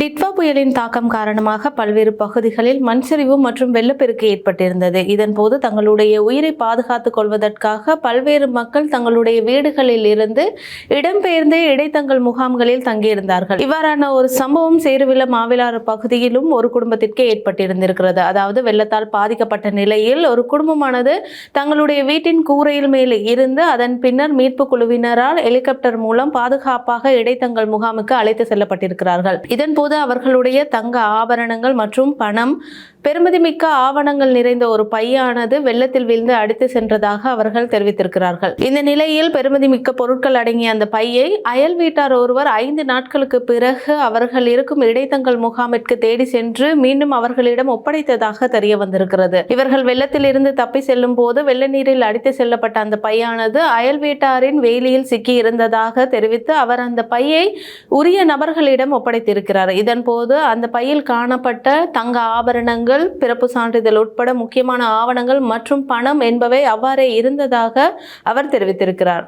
டிட்வா புயலின் தாக்கம் காரணமாக பல்வேறு பகுதிகளில் மண் சரிவு மற்றும் வெள்ளப்பெருக்கு ஏற்பட்டிருந்தது. இதன்போது தங்களுடைய உயிரை பாதுகாத்துக் கொள்வதற்காக பல்வேறு மக்கள் தங்களுடைய வீடுகளில் இருந்து இடம்பெயர்ந்து இடைத்தங்கள் முகாம்களில் தங்கியிருந்தார்கள். இவ்வாறான ஒரு சம்பவம் சேருவில மாவிலாறு பகுதியிலும் ஒரு குடும்பத்திற்கு ஏற்பட்டிருந்திருக்கிறது. அதாவது வெள்ளத்தால் பாதிக்கப்பட்ட நிலையில் ஒரு குடும்பமானது தங்களுடைய வீட்டின் கூரையில் மேலே இருந்து அதன் பின்னர் மீட்பு குழுவினரால் ஹெலிகாப்டர் மூலம் பாதுகாப்பாக இடைத்தங்கள் முகாமுக்கு அழைத்து செல்லப்பட்டிருக்கிறார்கள். இதன்போது அவர்களுடைய தங்க ஆபரணங்கள் மற்றும் பணம் பெருமதிமிக்க ஆவணங்கள் நிறைந்த ஒரு பையானது வெள்ளத்தில் வீழ்ந்து அடித்து சென்றதாக அவர்கள் தெரிவித்திருக்கிறார்கள். இந்த நிலையில் பெருமதிமிக்க பொருட்கள் அடங்கிய அந்த பையை அயல் வீட்டார் ஒருவர் ஐந்து நாட்களுக்கு பிறகு அவர்கள் இருக்கும் இடைத்தங்கள் முகாமிற்கு தேடி சென்று மீண்டும் அவர்களிடம் ஒப்படைத்ததாக தெரிய வந்திருக்கிறது. இவர்கள் வெள்ளத்தில் இருந்து தப்பி செல்லும் போது வெள்ள நீரில் அடித்து செல்லப்பட்ட அந்த பையானது அயல் வீட்டாரின் வேலியில் சிக்கி இருந்ததாக தெரிவித்து அவர் அந்த பையை உரிய நபர்களிடம் ஒப்படைத்திருக்கிறார். இதன் போது அந்த பையில் காணப்பட்ட தங்க ஆபரணங்கள் பிறப்பு சான்றிதழ் உட்பட முக்கியமான ஆவணங்கள் மற்றும் பணம் என்பவை அவ்வாறே இருந்ததாக அவர் தெரிவித்திருக்கிறார்.